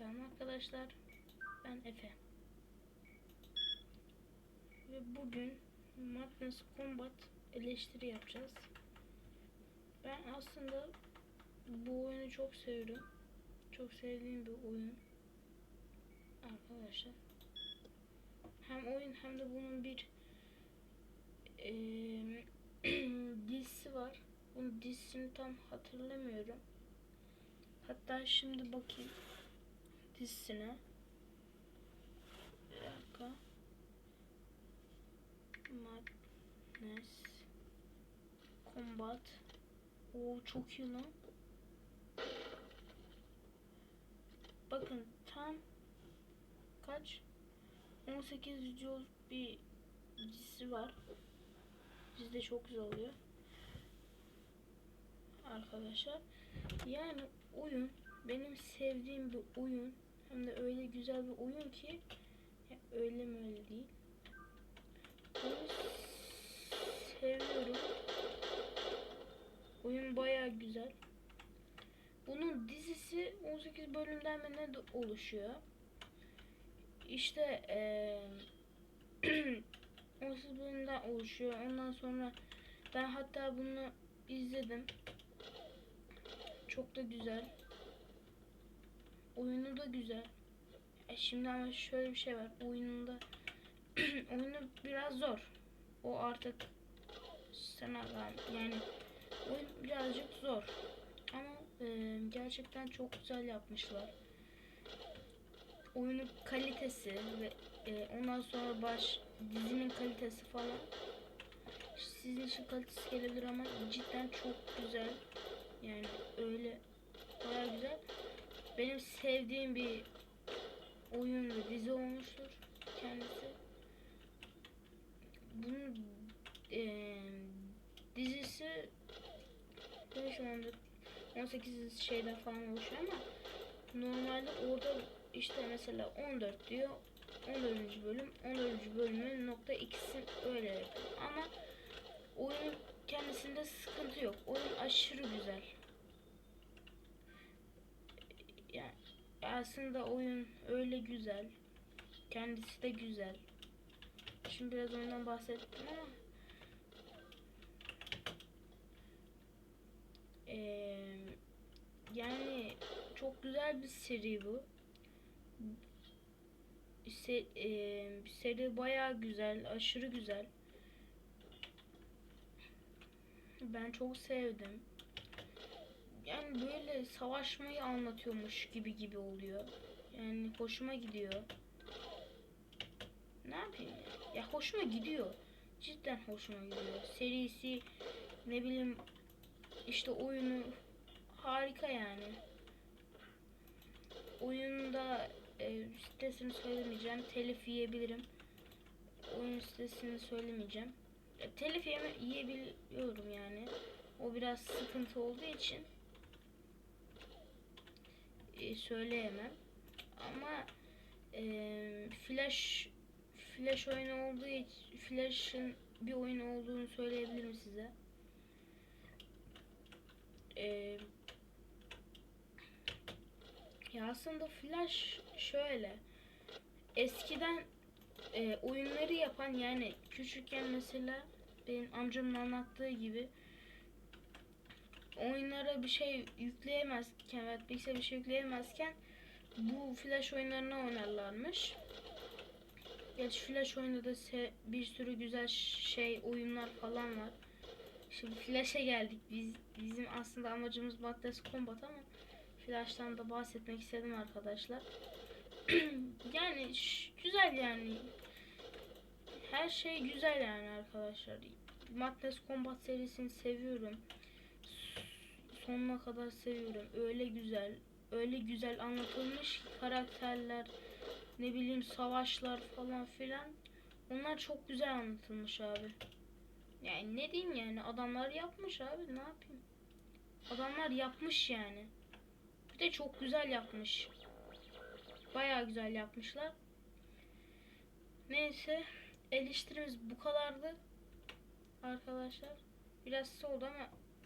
Selam arkadaşlar. Ben Efe. Ve bugün Madness Combat eleştiri yapacağız. Ben aslında bu oyunu çok seviyorum. Çok sevdiğim bir oyun. Arkadaşlar. Hem oyun hem de bunun bir eee dizisi var. Bunun dizisini tam hatırlamıyorum. Hatta şimdi bakayım dizisine. Bir dakika. Madness Combat. Oo çok iyi lan. Bakın tam kaç 18 video bir dizisi var. Dizide çok güzel oluyor. Arkadaşlar. Yani oyun benim sevdiğim bir oyun. Hem de öyle güzel bir oyun ki ya öyle mi öyle değil. Oyunu seviyorum. Oyun bayağı güzel. Bunun dizisi 18 bölümden mi ne de oluşuyor. İşte eee 18 bölümden oluşuyor. Ondan sonra ben hatta bunu izledim. Çok da güzel. Oyunu da güzel. E şimdi ama şöyle bir şey var. Oyununda oyunu biraz zor. O artık sana yani oyun birazcık zor. Ama e, gerçekten çok güzel yapmışlar. Oyunun kalitesi ve e, ondan sonra baş dizinin kalitesi falan sizin için kalitesi gelebilir ama cidden çok güzel. Yani öyle baya güzel. Benim sevdiğim bir oyun ve dizi olmuştur kendisi. Bunun eee dizisi anda 18 şeyden falan oluşuyor ama normalde orada işte mesela 14 diyor 14. bölüm 14. bölümün nokta x'in öyle ama oyunun kendisinde sıkıntı yok. Oyun aşırı güzel. Yani aslında oyun öyle güzel. Kendisi de güzel. Şimdi biraz oyundan bahsettim ama Ee, yani çok güzel bir seri bu. Se, e, seri bayağı güzel, aşırı güzel. Ben çok sevdim. Yani böyle savaşmayı anlatıyormuş gibi gibi oluyor. Yani hoşuma gidiyor. Ne yapayım ya? Ya hoşuma gidiyor. Cidden hoşuma gidiyor. Serisi ne bileyim işte oyunu harika yani. Oyunda e, sitesini söylemeyeceğim. Telif yiyebilirim. Oyun sitesini söylemeyeceğim. E, telif yiyebiliyorum yani. O biraz sıkıntı olduğu için e, söyleyemem. Ama e, Flash Flash oyunu olduğu için Flash'ın bir oyun olduğunu söyleyebilirim size. E, ya aslında Flash şöyle. Eskiden e, oyunları yapan yani küçükken mesela benim amcamın anlattığı gibi oyunlara bir şey yükleyemezken veya bilgisayara bir şey yükleyemezken bu flash oyunlarına oynarlarmış. Gerçi flash oyunda da bir sürü güzel şey oyunlar falan var. Şimdi flash'e geldik. Biz bizim aslında amacımız Madness Combat ama flash'tan da bahsetmek istedim arkadaşlar. yani güzel yani. Her şey güzel yani arkadaşlar. Madness Combat serisini seviyorum. Sonuna kadar seviyorum. Öyle güzel, öyle güzel anlatılmış karakterler, ne bileyim savaşlar falan filan. Onlar çok güzel anlatılmış abi. Yani ne diyeyim yani adamlar yapmış abi ne yapayım. Adamlar yapmış yani. Bir de çok güzel yapmış. Bayağı güzel yapmışlar. Neyse eleştirimiz bu kadardı. Arkadaşlar. Biraz oldu ama